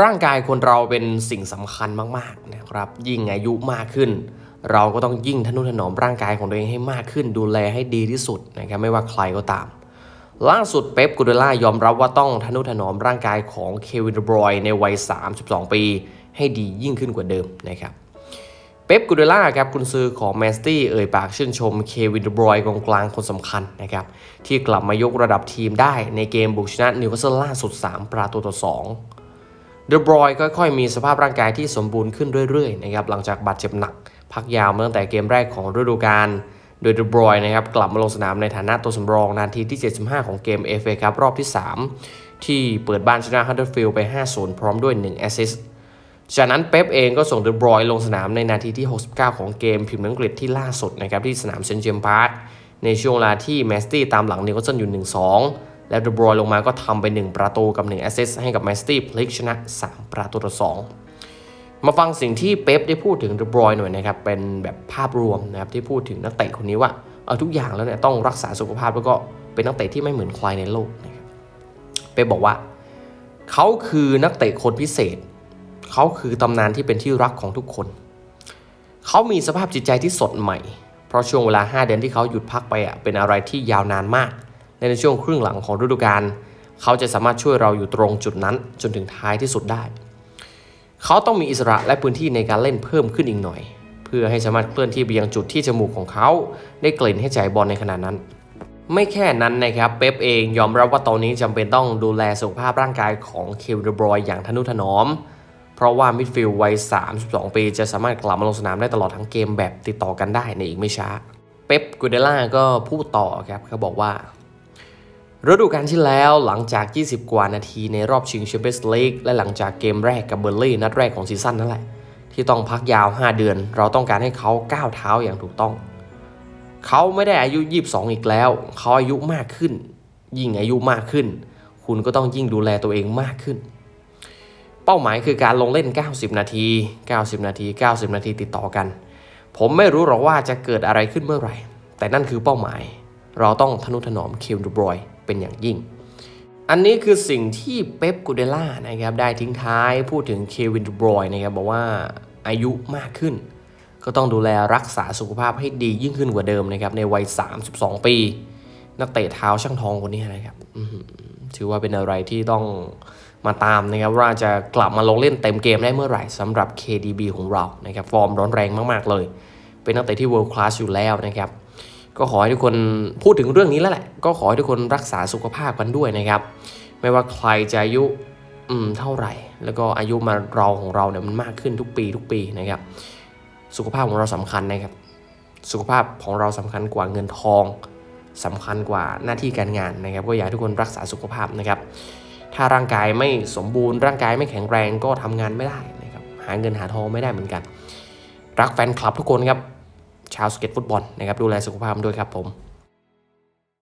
ร่างกายคนเราเป็นสิ่งสำคัญมากๆนะครับ ยิ่งอายุมากขึ้น เราก็ต้องยิ่งทนุถนอมร่างกายของตัวเองให้มากขึ้น ดูแลให้ดีที่สุดนะครับไม่ว่าใครก็ตาม ล่าสุดเป๊ปกูเดล่ายอมรับว่าต้องทนุถนอมร่างกายของเควินบรอยในวัย 32 ปี ให้ดียิ่งขึ้นกว่าเดิมนะครับเป๊ปกูเดล่าครับกุนซือของแมสตี้เอ่ยปากชื่นชมเควินบรอยกองกลางคนสำคัญนะครับที่กลับมายกระดับทีมได้ในเกมบุกชนะนิวคาสเซิลล่าสุด 3 ประตูต่อ 2 เดบรอยค่อยๆ มีสภาพร่างกายที่สมบูรณ์ขึ้นเรื่อยๆนะครับหลังจากบาดเจ็บหนัก พักยาวมาตั้งแต่เกมแรกของฤดูกาลโดยเดบรอยนะครับกลับมาลงสนามในฐานะตัวสำรองนาทีที่ 75 ของเกม FA ครับรอบที่ 3 ที่เปิดบ้านชนะฮัตเตอร์ฟิลด์ไป 5-0 พร้อมด้วย 1 แอสซิสต์จากนั้นเป๊ปเองก็ส่งเดบรอยลงสนามในนาทีที่ 69 ของเกมพิมพ์อังกฤษที่ล่าสุดนะครับที่สนามเซนต์เจมส์พาร์คในช่วงเวลาที่แมสตี้ตามหลังนิวคาสเซิลอยู่ 1-2 และเดบรอยลงมาก็ทำไป 1 ประตูกับ 1 แอสซิสให้กับแมสตี้พลิกชนะ 3 ประตูต่อ 2 มาฟังสิ่งที่เป๊ปได้พูดถึงเดบรอยหน่อยนะครับ เป็นแบบภาพรวมนะครับที่พูดถึงนักเตะคนนี้ว่า เอาทุกอย่างแล้วเนี่ยต้องรักษาสุขภาพแล้วก็เป็นนักเตะที่ไม่เหมือนใครในโลกนะครับเป๊ปบอกว่า เขาคือนักเตะคนพิเศษ เขาคือตำนานที่เป็นที่รักของทุกคน เขามีสภาพจิตใจที่สดใหม่ เพราะช่วงเวลา 5 เดือนที่เขาหยุดพักไปอะเป็นอะไรที่ยาวนานมาก ในช่วงครึ่งหลังของฤดูกาลเขาจะสามารถช่วยเราอยู่ตรงจุดนั้นจนถึงท้ายที่สุดได้ เขาต้องมีอิสระและพื้นที่ในการเล่นเพิ่มขึ้นอีกหน่อย เพื่อให้สามารถเคลื่อนที่ไปยังจุดที่จมูกของเขา ได้กลิ่นให้ใจบอลในขณะนั้น ไม่แค่นั้นนะครับเป๊ปเองยอมรับว่าตอนนี้จำเป็นต้องดูแลสุขภาพร่างกายของเควินเดบรอยน์อย่างทนุถนอม เพราะว่ามิดฟิลด์วัย 32 ปีจะสามารถกลับมาลงสนามได้ตลอดทั้งเกมแบบติดต่อกันได้ในอีกไม่ช้า เป๊ปกูเดล่าก็พูดต่อครับเขาบอกว่า ฤดูกาลที่แล้วหลังจาก 20 กว่านาทีในรอบชิงแชมเปี้ยนส์ลีกและหลังจากเกมแรกกับเบอร์ลี่นัดแรกของซีซั่นนั่นแหละ ที่ต้องพักยาว 5 เดือน เราต้องการให้เขาก้าวเท้าอย่างถูกต้อง เขาไม่ได้อายุ 22 อีกแล้ว เขาอายุมากขึ้น ยิ่งอายุมากขึ้น คุณก็ต้องยิ่งดูแลตัวเองมากขึ้น เป้าหมายคือการลงเล่น 90 นาที 90 นาที 90 นาทีติดต่อกัน ผมไม่รู้หรอกว่าจะเกิดอะไรขึ้นเมื่อไหร่ แต่นั่นคือเป้าหมาย เราต้องทนุถนอมเควินดูบรอย เป็นอย่างยิ่ง อันนี้คือสิ่งที่เป๊ปกูเดล่านะครับได้ทิ้งท้ายพูดถึงเควินดูบรอยนะครับบอกว่าอายุมากขึ้น ก็ต้องดูแลรักษาสุขภาพให้ดียิ่งขึ้นกว่าเดิมนะครับในวัย 32 ปี นักเตะเท้าช่างทองคนนี้นะครับถือว่าเป็นอะไรที่ต้องมาตามนะครับว่าจะกลับมาลงเล่นเต็มเกมได้เมื่อไหร่สำหรับ KDB ของเรานะครับฟอร์มร้อนแรงมาก ๆ เลย เป็นนักเตะที่ world class อยู่แล้วนะครับ ก็ขอให้ทุกคนพูดถึงเรื่องนี้แล้วแหละ ก็ขอให้ทุกคนรักษาสุขภาพกันด้วยนะครับ ไม่ว่าใครจะอายุอืมเท่าไหร่ แล้วก็อายุมาเราของเราเนี่ยมันมากขึ้นทุกปีทุกปีนะครับ สุขภาพของเราสำคัญนะครับ สุขภาพของเราสำคัญกว่าเงินทองสำคัญกว่าหน้าที่การงานนะครับ ก็อยากให้ทุกคนรักษาสุขภาพนะครับ ถ้าร่างกายไม่สมบูรณ์ร่างกายไม่แข็งแรงก็ทำงานไม่ได้นะครับ หาเงินหาทองไม่ได้เหมือนกัน รักแฟนคลับทุกคนครับ ชาวสเก็ตฟุตบอลนะครับดูแลสุขภาพด้วยครับผม